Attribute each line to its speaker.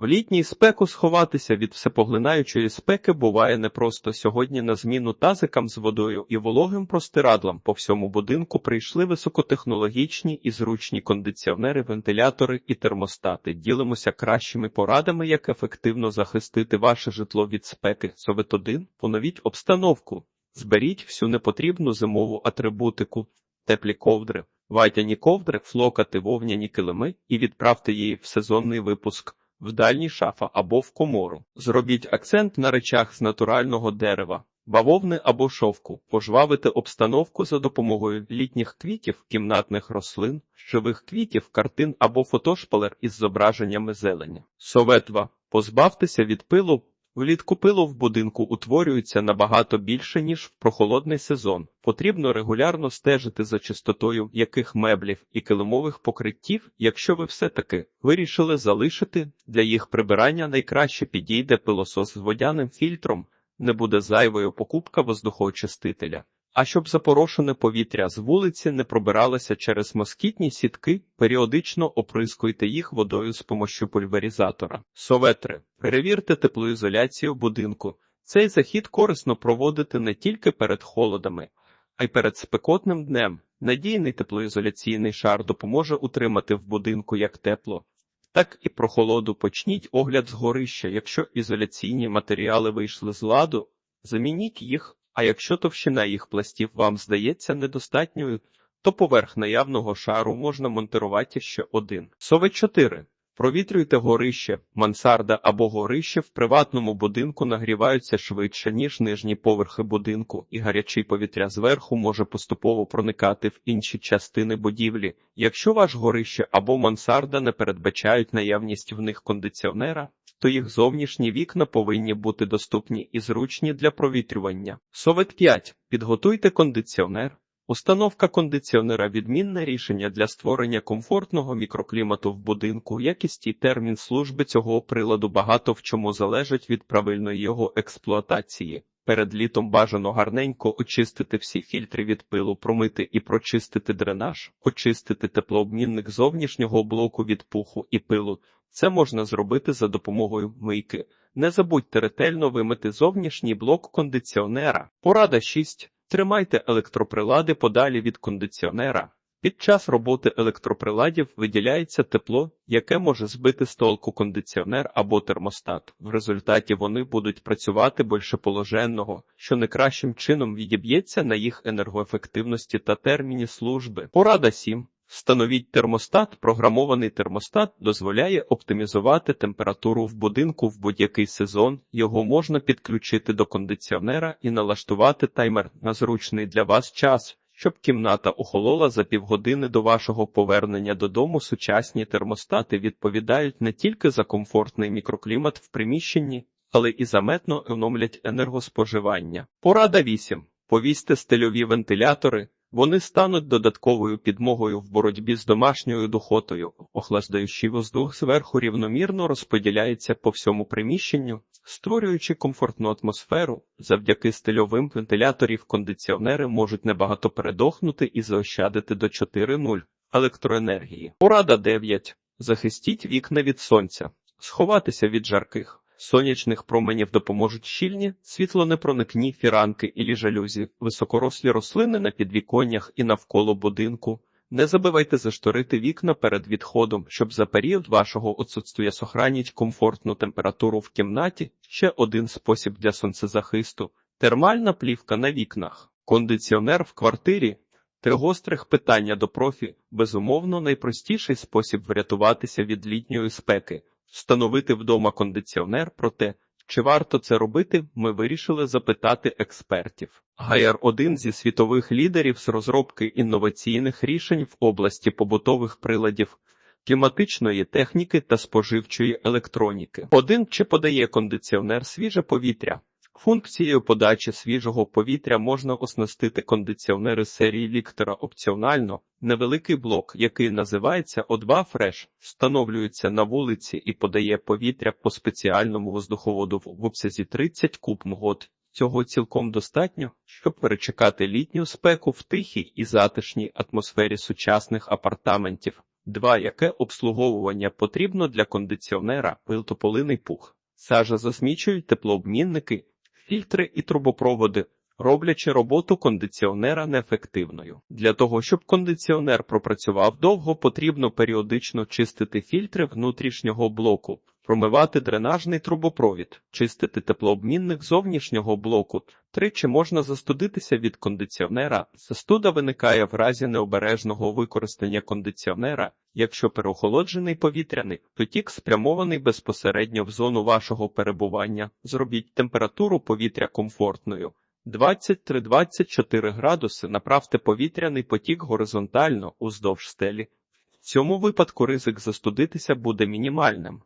Speaker 1: В літній спеку сховатися від всепоглинаючої спеки буває непросто. Сьогодні на зміну тазикам з водою і вологим простирадлам по всьому будинку прийшли високотехнологічні і зручні кондиціонери, вентилятори і термостати. Ділимося кращими порадами, як ефективно захистити ваше житло від спеки. Совет 1. Поновіть обстановку. Зберіть всю непотрібну зимову атрибутику, теплі ковдри, ватяні ковдри, флокати, вовняні килими і відправте її в сезонний випуск в дальній шафа або в комору. Зробіть акцент на речах з натурального дерева, бавовни або шовку, пожвавити обстановку за допомогою літніх квітів, кімнатних рослин, живих квітів, картин або фотошпалер із зображеннями зелені. Советва. Позбавтеся від пилу. Влітку пилу в будинку утворюється набагато більше, ніж в прохолодний сезон. Потрібно регулярно стежити за чистотою яких меблів і килимових покриттів, якщо ви все-таки вирішили залишити для їх прибирання найкраще підійде пилосос з водяним фільтром, не буде зайвою покупка воздухоочистителя. А щоб запорошене повітря з вулиці не пробиралося через москітні сітки, періодично оприскуйте їх водою з помощю пульверізатора. Советри. Перевірте теплоізоляцію будинку. Цей захід корисно проводити не тільки перед холодами, а й перед спекотним днем. Надійний теплоізоляційний шар допоможе утримати в будинку як тепло, так і прохолоду. Почніть огляд з горища. Якщо ізоляційні матеріали вийшли з ладу, замініть їх. А якщо товщина їх пластів вам здається недостатньою, то поверх наявного шару можна монтирувати ще один. Совет 4. Провітрюйте горище, мансарда або горище в приватному будинку нагріваються швидше, ніж нижні поверхи будинку, і гарячий повітря зверху може поступово проникати в інші частини будівлі. Якщо ваш горище або мансарда не передбачають наявність в них кондиціонера, то їх зовнішні вікна повинні бути доступні і зручні для провітрювання. Совет 5. Підготуйте кондиціонер. Установка кондиціонера відмінне рішення для створення комфортного мікроклімату в будинку. Якість і термін служби цього приладу багато в чому залежить від правильної його експлуатації. Перед літом бажано гарненько очистити всі фільтри від пилу, промити і прочистити дренаж, очистити теплообмінник зовнішнього блоку від пуху і пилу. Це можна зробити за допомогою мийки. Не забудьте ретельно вимити зовнішній блок кондиціонера. Порада 6. Тримайте електроприлади подалі від кондиціонера. Під час роботи електроприладів виділяється тепло, яке може збити з толку кондиціонер або термостат. В результаті вони будуть працювати більше положенного, що не кращим чином відіб'ється на їх енергоефективності та терміні служби. Порада 7. Встановіть термостат. Програмований термостат дозволяє оптимізувати температуру в будинку в будь-який сезон. Його можна підключити до кондиціонера і налаштувати таймер на зручний для вас час, щоб кімната охолола за півгодини до вашого повернення додому. Сучасні термостати відповідають не тільки за комфортний мікроклімат в приміщенні, але і заметно економлять енергоспоживання. Порада 8. Повісьте стильові вентилятори. Вони стануть додатковою підмогою в боротьбі з домашньою духотою, охлаждаючий воздух зверху рівномірно розподіляється по всьому приміщенню, створюючи комфортну атмосферу. Завдяки стильовим вентиляторів кондиціонери можуть небагато передохнути і заощадити до 4.0 електроенергії. Порада 9. Захистіть вікна від сонця, сховатися від жарких. Сонячних променів допоможуть щільні, світлонепроникні фіранки і жалюзі, високорослі рослини на підвіконнях і навколо будинку. Не забивайте зашторити вікна перед відходом, щоб за період вашого отсутствия сохраніть комфортну температуру в кімнаті. Ще один спосіб для сонцезахисту термальна плівка на вікнах, кондиціонер в квартирі. Три гострих питання до профі безумовно найпростіший спосіб врятуватися від літньої спеки. Встановити вдома кондиціонер, проте чи варто це робити, ми вирішили запитати експертів. Гайер один зі світових лідерів з розробки інноваційних рішень в області побутових приладів, кліматичної техніки та споживчої електроніки. Один чи подає кондиціонер свіже повітря. Функцією подачі свіжого повітря можна оснастити кондиціонери серії Ліктера опціонально. Невеликий блок, який називається O2 Fresh, встановлюється на вулиці і подає повітря по спеціальному воздуховоду в обсязі 30 куб год. Цього цілком достатньо, щоб перечекати літню спеку в тихій і затишній атмосфері сучасних апартаментів. 2. Яке обслуговування потрібно для кондиціонера пилтополиний пух? Сажа засмічують теплообмінники, фільтри і трубопроводи, роблячи роботу кондиціонера неефективною. Для того, щоб кондиціонер пропрацював довго, потрібно періодично чистити фільтри внутрішнього блоку, промивати дренажний трубопровід, чистити теплообмінник зовнішнього блоку. Тричі можна застудитися від кондиціонера. Застуда виникає в разі необережного використання кондиціонера, якщо переохолоджений повітряний потік спрямований безпосередньо в зону вашого перебування. Зробіть температуру повітря комфортною. 23-24 градуси направте повітряний потік горизонтально уздовж стелі. В цьому випадку ризик застудитися буде мінімальним.